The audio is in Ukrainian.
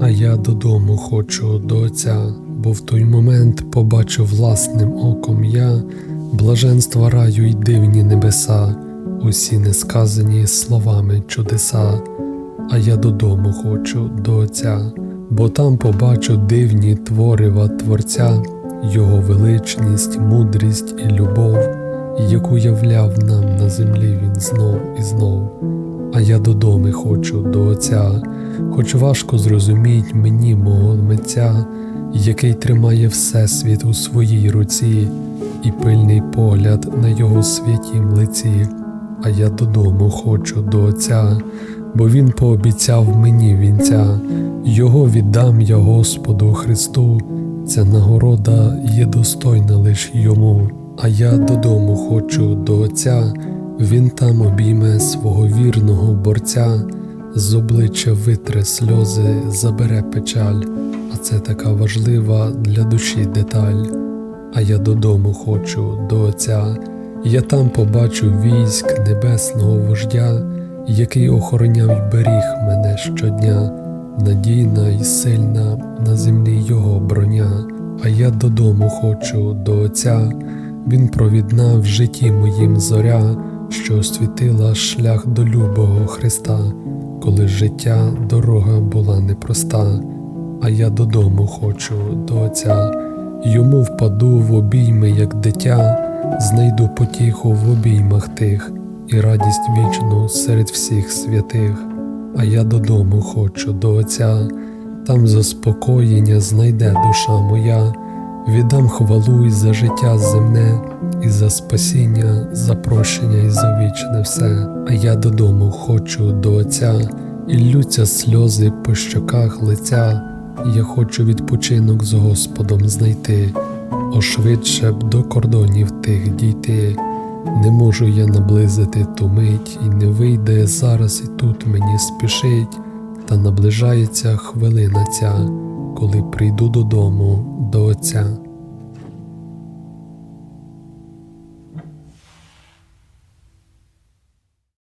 А я додому хочу до Отця, бо в той момент побачив власним оком я блаженства раю й дивні небеса, усі несказані словами чудеса. А я додому хочу до Отця, бо там побачу дивні творива Творця, Його величність, мудрість і любов, яку являв нам на землі Він знов і знов. А я додому хочу до Отця, хоч важко зрозуміть мені мого митця, який тримає Всесвіт у своїй руці, і пильний погляд на його святім лиці. А я додому хочу до Отця, бо Він пообіцяв мені вінця, його віддам я Господу Христу, ця нагорода є достойна лиш йому. А я додому хочу до Отця, він там обійме свого вірного борця, з обличчя витре сльози, забере печаль, а це така важлива для душі деталь. А я додому хочу до Отця, я там побачу військ небесного вождя, який охороняв й беріг мене щодня, надійна й сильна на землі його броня. А я додому хочу до Отця, він провідна в житті моїм зоря, що освітила шлях до любого Христа, коли життя дорога була непроста. А я додому хочу до Отця, йому впаду в обійми, як дитя, знайду потіху в обіймах тих і радість вічну серед всіх святих. А я додому хочу до Отця, там заспокоєння знайде душа моя, віддам хвалу й за життя земне, і за спасіння, за прощення і за вічне все. А я додому хочу до Отця, і ллються сльози по щоках лиця. Я хочу відпочинок з Господом знайти, ошвидше б до кордонів тих дійти. Не можу я наблизити ту мить, і не вийде зараз і тут мені спішить, та наближається хвилина ця, коли прийду додому до Отця.